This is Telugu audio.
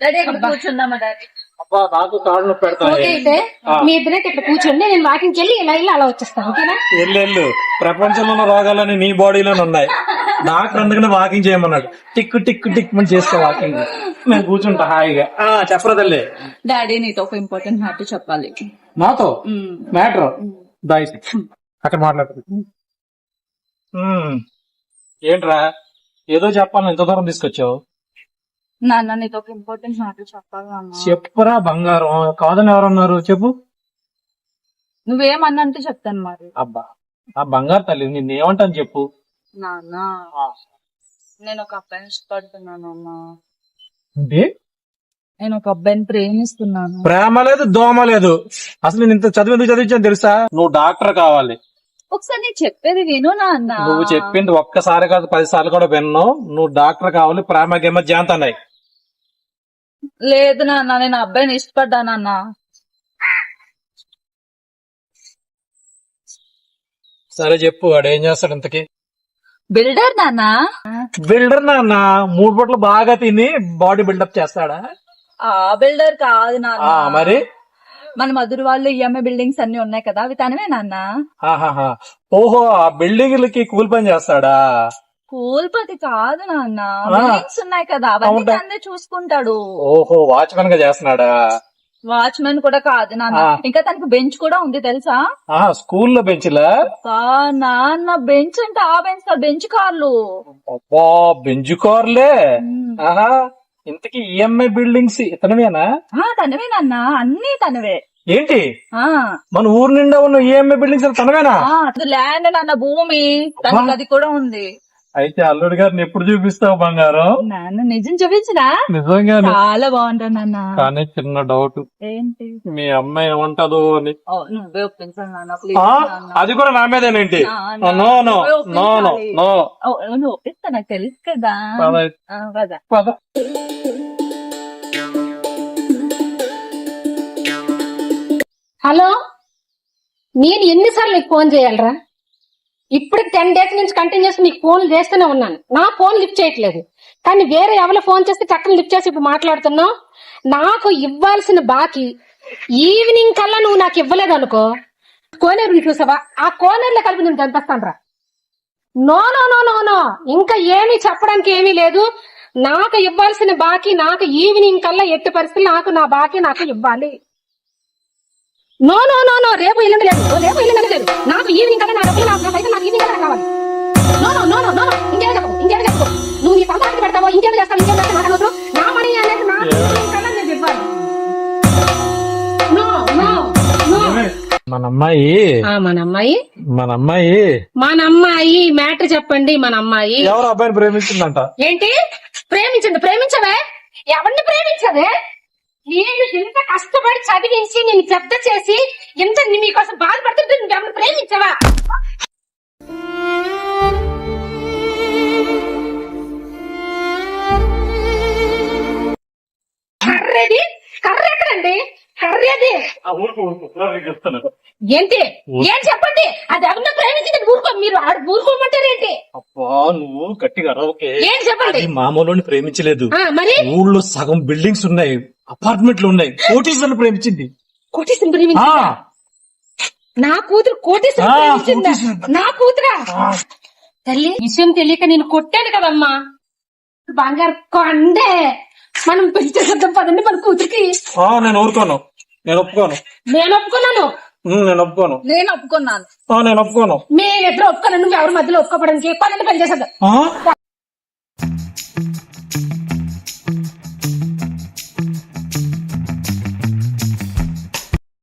కూర్చుందామా డాడీ? అబ్బా నాకు కాళ్ళు నొప్పి ఓకే అయితే మీ ఇద్దరైతే ఇక్కడ కూర్చోండి నేను వాకింగ్ వెళ్ళి ఇలా వెళ్ళి అలా వచ్చేస్తాను ఓకేనా? ఎల్లు ఎల్లు. ప్రపంచంలో ఉన్న రోగాలన్నీ నీ బాడీలోనే ఉన్నాయి. డాక్టర్ అందుకనే వాకింగ్ చేయమన్నాడు. టిక్ టిక్ టిక్ అని చేసుకో వాకింగ్. నేను కూర్చుంటా హాయిగా. ఆ, చెప్పరా తల్లి. డాడీ నీతో ఒక ఇంపార్టెంట్ మ్యాటర్ చెప్పాలి. నాతో. మ్యాటర్? దాయిస్ అక్కడ మాట్లాడుతుంది. ఏంట్రా? ఏదో చెప్పాలని ఎంత దూరం తీసుకొచ్చావు? నాన్న నీతో ఒక ఇంపార్టెంట్ మ్యాటర్ చెప్పాలి నాన్న చెప్పరా బంగారం. కాదని ఎవరన్నారు చెప్పు. నువ్వేమన్నంటే చెప్తాను మరి. అబ్బా ఆ బంగారు తల్లి నిన్ను ఏమంటాను చెప్పు. నాన్న నేను ఒక అబ్బాయిని ఇష్టపడుతున్నాను అన్న. ఏంటి నేను ఒక అబ్బాయిని ప్రేమిస్తున్నాను. ప్రేమ లేదు దోమ లేదు. అసలు నేను ఇంత చదివి ఎందుకు చదివించాను తెలుసా? నువ్వు డాక్టర్ కావాలి. ఒకసారి నేను చెప్పేది విను నాన్న. నువ్వు చెప్పింది ఒక్కసారి కాదు పది సార్లు కూడా విన్నావు. నువ్వు డాక్టర్ కావాలి ప్రేమ గేమ జాంతన్నాయి. లేదు నాన్న నేను అబ్బాయిని ఇష్టపడ్డానన్న సరే చెప్పు వాడు ఏం చేస్తాడు ఇంతకి? బిల్డర్ నాన్న. బిల్డర్ నాన్న మూడు పూటలు బాగా తిని బాడీ బిల్డప్ చేస్తాడా? ఆ బిల్డర్ కాదు ఆ నాన్న మరి? మన మధుర వాళ్ళు ఈఎంఐ బిల్డింగ్స్ అన్ని ఉన్నాయి కదా అవి తనవే నాన్న. ఆహాహా. ఓహో ఆ బిల్డింగ్లకి కూలి పని చేస్తాడా? కూల్పతి కాదు నాన్న. బిల్డింగ్స్ ఉన్నాయి కదా అవన్నీ చూసుకుంటాడు. ఓహో వాచ్మెన్గా చేస్తున్నాడా? వాచ్మెన్ కూడా కాదు నాన్న. ఇంకా తనకి బెంచ్ కూడా ఉంది తెలుసా? స్కూల్లో పెంచిలా బా నాన్న బెంచ్ అంటే ఆ బెంచ్ కాదు బెంచ్ కార్లు. అబ్బా బెంజు కార్లే? ఆహా ఇంతకీ ఈఎంఐ బిల్డింగ్స్ ఇతనమేనా ఆ, తనవే నాన్న. అన్ని తనవే. ఏంటి? ఆ. మన ఊరు నిండా ఉన్న ఈఎంఐ బిల్డింగ్స్ అది ల్యాండ్ నాన్న భూమి. తనకి అది కూడా ఉంది. అయితే అల్లుడి గారిని ఎప్పుడు చూపిస్తావు బంగారం? నాన్న నిజం చూపించినా నిజంగా చాలా బాగుంటాను నాన్న. కానీ చిన్న డౌట్ ఏంటి? మీ అమ్మాయి ఏమంటదో అని. నువ్వే నాన్న ప్లీజ్. అది కూడా నా మీదేనేంటి నా, నో నా, నో నో నువ్వు ఒప్పిస్తా నాకు తెలుసు కదా. పద. హలో నేను ఎన్నిసార్లు నీకు ఫోన్ చేయాలరా? ఇప్పుడు టెన్ డేస్ నుంచి కంటిన్యూస్ నీకు ఫోన్ చేస్తూనే ఉన్నాను. నా ఫోన్ లిఫ్ట్ చేయట్లేదు. కానీ వేరే ఎవరు ఫోన్ చేస్తే చక్కని లిఫ్ట్ చేసి ఇప్పుడు మాట్లాడుతున్నావు? నాకు ఇవ్వాల్సిన బాకీ ఈవినింగ్ కల్లా నువ్వు నాకు ఇవ్వలేదు అనుకో. కోనేరు చూసావా? ఆ కోనేరులో కలిపి నేను చంపేస్తాను రా no no no no no ఇంకా ఏమీ చెప్పడానికి ఏమీ లేదు. నాకు ఇవ్వాల్సిన బాకీ నాకు ఈవినింగ్ కల్లా ఎట్టి పరిస్థితులు నాకు నా బాకీ నాకు ఇవ్వాలి. నో నో నో నో రేపు ఎల్లుండి లేదు. రేపు ఎల్లుండి లేదు. నాకు ఈవినింగ్ కల్లా నా డబ్బులు నాకు నా పైసలు నాకు ఈవినింగ్ కల్లా కావాలి. No no no no no ఇంకేం చెప్పు ఇంకేం చెప్పు నువ్వు నీ సంపాదన పెడతావో ఇంకేం చేస్తావు ఇంకేం చేస్తావు నాకు అనవసరం. నా మనీ అనేది నా కల్లా నేను ఇవ్వాలి నో నో నో. మన అమ్మాయి ఆ, మన అమ్మాయి మన అమ్మాయి మన అమ్మాయి మ్యాటర్ చెప్పండి మన అమ్మాయి ఎవరు అబ్బాయిని ప్రేమించిందంట? ఏంటి? ప్రేమించండి ప్రేమించవే? ఎవరిని ప్రేమించవే? నేను ఇంత కష్టపడి చదివించి నేను పెద్ద చేసి నీ మీకోసం బాధపడుతుంటే నువ్వు ఎవరిని ప్రేమించవా? కర్రేది? కర్ర ఎక్కడండి? కర్రేది. ఏంటి? ఏం చెప్పండి? అది ఎవరిని ప్రేమించింది ఊరుకో మీరు ఆడ ఊరుకోమంటారేంటి? అబ్బా నువ్వు గట్టిగా అరవకే. చెప్పండి? మామూలు ప్రేమించలేదు. మరి? ఊళ్ళో సగం బిల్డింగ్స్ ఉన్నాయి అపార్ట్మెంట్లు ఉన్నాయి. కోటీశ్వరుని ప్రేమించింది. కోటేశ్వరం ఆ, ప్రేమించిందా నా కూతురు కోటేశ్వరం ఆ, ప్రేమించిందా? కోటేశ్వరం. నా కూతురా? తల్లి విషయం తెలియక నేను కొట్టాను కదమ్మా. బంగారు కొండే. మనం పెళ్ళి చేసేద్దాం పదండి మన కూతురికి. నేను ఊరుకోను. నేను ఒప్పుకోను. నేను ఒప్పుకున్నాను. నేను ఒప్పుకోను. నేను ఒప్పుకున్నాను. నేను ఒప్పుకోను. మేమిద్దరు ఒప్పుకున్నాను నువ్వు ఎవరి మధ్యలో ఒప్పుకోవడానికి? పదండి పెళ్ళి చేసేద్దాం?